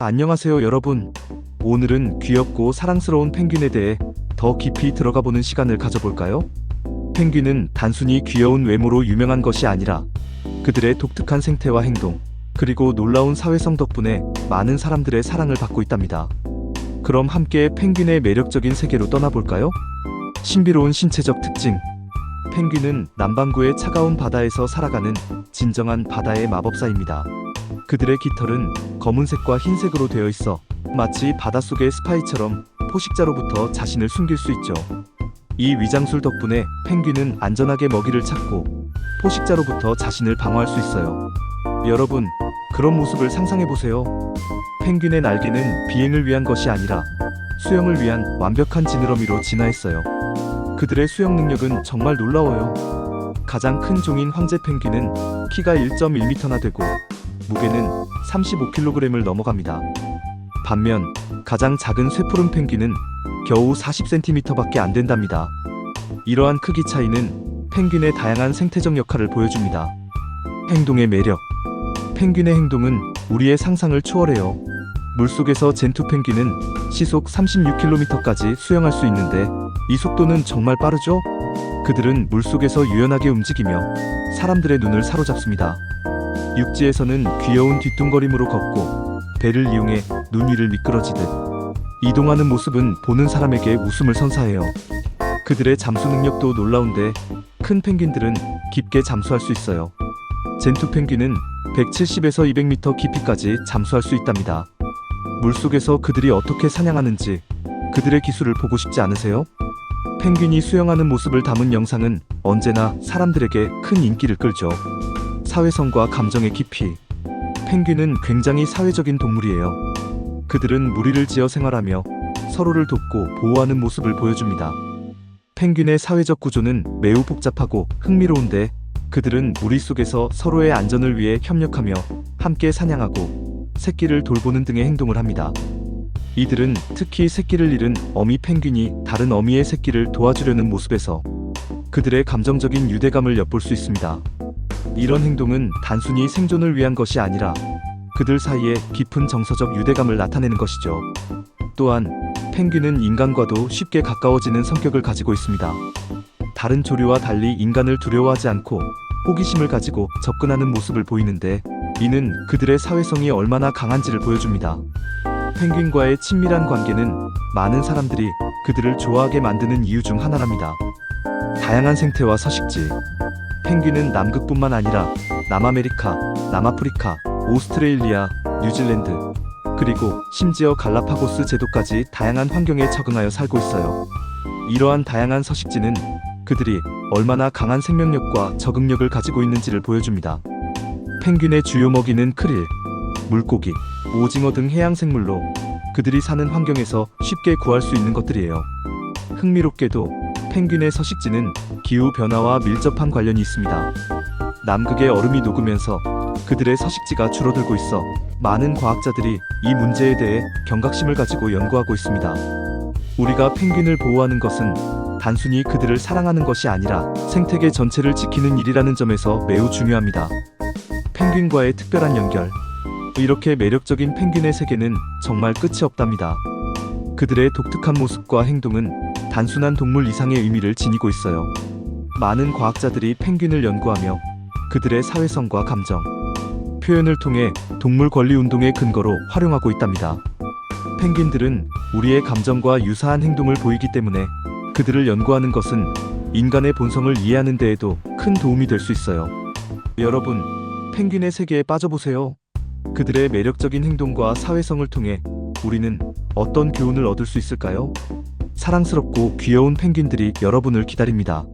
안녕하세요 여러분. 오늘은 귀엽고 사랑스러운 펭귄에 대해 더 깊이 들어가 보는 시간을 가져볼까요? 펭귄은 단순히 귀여운 외모로 유명한 것이 아니라 그들의 독특한 생태와 행동, 그리고 놀라운 사회성 덕분에 많은 사람들의 사랑을 받고 있답니다. 그럼 함께 펭귄의 매력적인 세계로 떠나볼까요? 신비로운 신체적 특징. 펭귄은 남반구의 차가운 바다에서 살아가는 진정한 바다의 마법사입니다. 그들의 깃털은 검은색과 흰색으로 되어 있어 마치 바닷속의 스파이처럼 포식자로부터 자신을 숨길 수 있죠. 이 위장술 덕분에 펭귄은 안전하게 먹이를 찾고 포식자로부터 자신을 방어할 수 있어요. 여러분, 그런 모습을 상상해 보세요. 펭귄의 날개는 비행을 위한 것이 아니라 수영을 위한 완벽한 지느러미로 진화했어요. 그들의 수영 능력은 정말 놀라워요. 가장 큰 종인 황제 펭귄은 키가 1.1m나 되고 무게는 35kg을 넘어갑니다. 반면 가장 작은 쇠푸른 펭귄은 겨우 40cm밖에 안 된답니다. 이러한 크기 차이는 펭귄의 다양한 생태적 역할을 보여줍니다. 행동의 매력. 펭귄의 행동은 우리의 상상을 초월해요. 물속에서 젠투 펭귄은 시속 36km까지 수영할 수 있는데 이 속도는 정말 빠르죠? 그들은 물속에서 유연하게 움직이며 사람들의 눈을 사로잡습니다. 육지에서는 귀여운 뒤뚱거림으로 걷고 배를 이용해 눈 위를 미끄러지듯 이동하는 모습은 보는 사람에게 웃음을 선사해요. 그들의 잠수 능력도 놀라운데 큰 펭귄들은 깊게 잠수할 수 있어요. 젠투 펭귄은 170에서 200m 깊이까지 잠수할 수 있답니다. 물속에서 그들이 어떻게 사냥하는지 그들의 기술을 보고 싶지 않으세요? 펭귄이 수영하는 모습을 담은 영상은 언제나 사람들에게 큰 인기를 끌죠. 사회성과 감정의 깊이. 펭귄은 굉장히 사회적인 동물이에요. 그들은 무리를 지어 생활하며 서로를 돕고 보호하는 모습을 보여줍니다. 펭귄의 사회적 구조는 매우 복잡하고 흥미로운데 그들은 무리 속에서 서로의 안전을 위해 협력하며 함께 사냥하고 새끼를 돌보는 등의 행동을 합니다. 이들은 특히 새끼를 잃은 어미 펭귄이 다른 어미의 새끼를 도와주려는 모습에서 그들의 감정적인 유대감을 엿볼 수 있습니다. 이런 행동은 단순히 생존을 위한 것이 아니라 그들 사이에 깊은 정서적 유대감을 나타내는 것이죠. 또한 펭귄은 인간과도 쉽게 가까워지는 성격을 가지고 있습니다. 다른 조류와 달리 인간을 두려워하지 않고 호기심을 가지고 접근하는 모습을 보이는데 이는 그들의 사회성이 얼마나 강한지를 보여줍니다. 펭귄과의 친밀한 관계는 많은 사람들이 그들을 좋아하게 만드는 이유 중 하나랍니다. 다양한 생태와 서식지. 펭귄은 남극뿐만 아니라 남아메리카, 남아프리카, 오스트레일리아, 뉴질랜드, 그리고 심지어 갈라파고스 제도까지 다양한 환경에 적응하여 살고 있어요. 이러한 다양한 서식지는 그들이 얼마나 강한 생명력과 적응력을 가지고 있는지를 보여줍니다. 펭귄의 주요 먹이는 크릴, 물고기, 오징어 등 해양 생물로 그들이 사는 환경에서 쉽게 구할 수 있는 것들이에요. 흥미롭게도 펭귄의 서식지는 기후 변화와 밀접한 관련이 있습니다. 남극의 얼음이 녹으면서 그들의 서식지가 줄어들고 있어 많은 과학자들이 이 문제에 대해 경각심을 가지고 연구하고 있습니다. 우리가 펭귄을 보호하는 것은 단순히 그들을 사랑하는 것이 아니라 생태계 전체를 지키는 일이라는 점에서 매우 중요합니다. 펭귄과의 특별한 연결. 이렇게 매력적인 펭귄의 세계는 정말 끝이 없답니다. 그들의 독특한 모습과 행동은 단순한 동물 이상의 의미를 지니고 있어요. 많은 과학자들이 펭귄을 연구하며 그들의 사회성과 감정, 표현을 통해 동물 권리 운동의 근거로 활용하고 있답니다. 펭귄들은 우리의 감정과 유사한 행동을 보이기 때문에 그들을 연구하는 것은 인간의 본성을 이해하는 데에도 큰 도움이 될 수 있어요. 여러분, 펭귄의 세계에 빠져보세요. 그들의 매력적인 행동과 사회성을 통해 우리는 어떤 교훈을 얻을 수 있을까요? 사랑스럽고 귀여운 펭귄들이 여러분을 기다립니다.